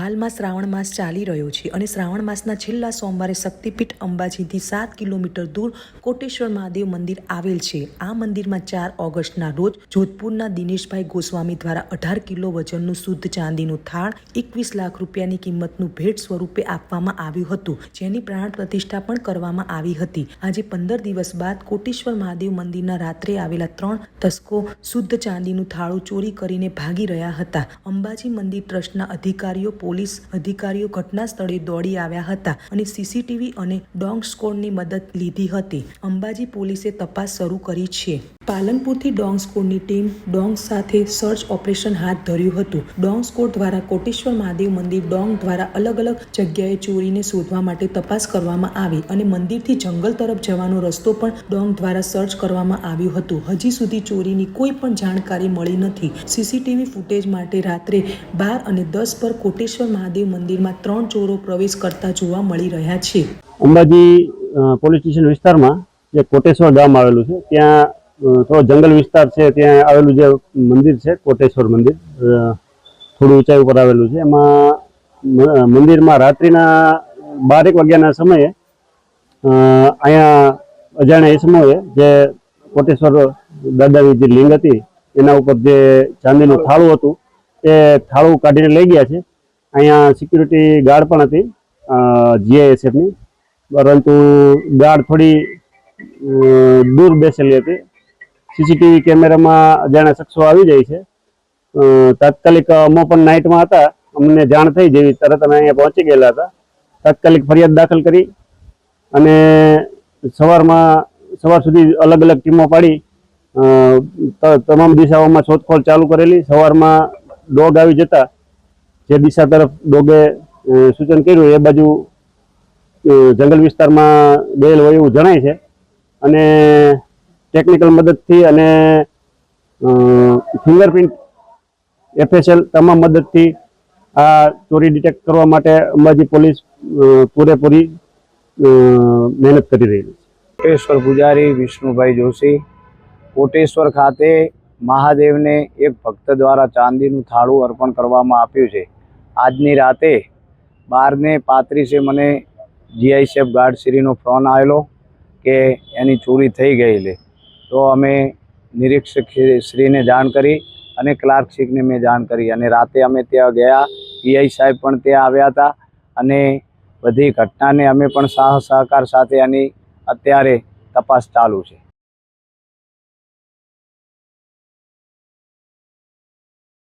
હાલમાં શ્રાવણ માસ ચાલી રહ્યો છે અને શ્રાવણ માસના છેલ્લા સોમવારે શક્તિપીઠ અંબાજીથી સાત કિલોમીટર દૂર કોટેશ્વર મહાદેવ મંદિર આવેલ છે. આ મંદિરમાં ચાર ઓગસ્ટના રોજ જોધપુરના દિનેશભાઈ ગોસ્વામી દ્વારા અઢાર કિલો વજનનું શુદ્ધ ચાંદીનું થાળ એકવીસ લાખ રૂપિયાની કિંમતનું ભેટ સ્વરૂપે આપવામાં આવ્યું હતું, જેની પ્રાણ પ્રતિષ્ઠા પણ કરવામાં આવી હતી. આજે પંદર દિવસ બાદ કોટેશ્વર મહાદેવ મંદિરના રાત્રે આવેલા ત્રણ તસ્કો શુદ્ધ ચાંદીનું થાળું ચોરી કરીને ભાગી રહ્યા હતા. અંબાજી મંદિર ટ્રસ્ટના અધિકારીઓ પોલીસ અધિકારીઓ ઘટના સ્થળે દોડી આવ્યા હતા અને સીસીટીવી અને ડોંગ સ્કોડની મદદ લીધી હતી. અંબાજી પોલીસે તપાસ શરૂ કરી છે. પાલનપુરથી ડોંગ સ્કોડની ટીમ ડોંગ સાથે સર્ચ ઓપરેશન હાથ ધર્યું હતું. ડોંગ સ્કોડ દ્વારા કોટેશ્વર મહાદેવ મંદિર ડોંગ દ્વારા અલગ અલગ જગ્યાએ ચોરીને શોધવા માટે તપાસ કરવામાં આવી અને મંદિરથી જંગલ તરફ જવાનો રસ્તો પણ ડોંગ દ્વારા સર્ચ કરવામાં આવ્યું હતું. હજી સુધી ચોરીની કોઈ પણ જાણકારી મળી નથી. સીસીટીવી ફૂટેજ માટે રાત્રે બાર અને દસ પર કોટેશ્વર મહાદેવ મંદિરમાં ત્રણ ચોરો પ્રવેશ કરતા જોવા મળી રહ્યા છે. અંબાજી પોલીસ સ્ટેશન વિસ્તારમાં જે કોટેશ્વર ગામ આવેલું છે, ત્યાં થોડો જંગલ વિસ્તાર છે, ત્યાં આવેલું જે મંદિર છે, કોટેશ્વર મંદિર થોડું ઊંચાઈ ઉપર આવેલું છે. એમાં મંદિરમાં રાત્રિના બારેક વાગ્યાના સમયે અહીંયા અજાણ્યા ઇસમોએ જે કોટેશ્વર દાદાની જે લિંગ હતી, એના ઉપર જે ચાંદીનું થાળું હતું, એ થાળું કાઢીને લઈ ગયા છે. અહીંયા સિક્યુરિટી ગાર્ડ પણ હતી જીઆઈએસએફની પરંતુ ગાર્ડ થોડી દૂર બેસેલી હતી. સીસીટીવી કેમેરામાં અજાણ્યા શખ્સો આવી જાય છે. તાત્કાલિક અમો પણ નાઇટમાં હતા. અમને જાણ થઈ જેવી તરત અમે અહીંયા પહોંચી ગયેલા હતા. તાત્કાલિક ફરિયાદ દાખલ કરી અને સવારમાં, સવાર સુધી અલગ અલગ ટીમો પાડી તમામ દિશાઓમાં શોધખોળ ચાલુ કરેલી. સવારમાં ડોગ આવી જતા જે દિશા તરફ ડોગે સૂચન કર્યું, એ બાજુ જંગલ વિસ્તારમાં ગયેલ હોય એવું જણાય છે. અને ટેકનિકલ મદદથી અને ફિંગરપ્રિન્ટ એફએસએલ તમામ મદદથી આ ચોરી ડિટેક્ટ કરવા માટે અંબાજી પોલીસ પૂરેપૂરી મહેનત કરી રહી છે. કોટેશ્વર પૂજારી વિષ્ણુભાઈ જોશી, કોટેશ્વર ખાતે મહાદેવને એક ભક્ત દ્વારા ચાંદીનું થાળું અર્પણ કરવામાં આપ્યું છે. આજની રાતે બારને પાંત્રીસે મને જીઆઈસેફ ગાર્ડશ્રીનો ફોન આવેલો કે એની ચોરી થઈ ગયેલી. તો અમે નિરીક્ષક શ્રીને જાણ કરી અને ક્લાર્કશ્રીને મેં જાણ કરી. અને રાતે અમે ત્યાં ગયા પીઆઈ સાહેબ પણ ત્યાં આવ્યા હતા અને બધી ઘટનાને અમે પણ સાહ સહકાર સાથે આની અત્યારે તપાસ ચાલુ છે.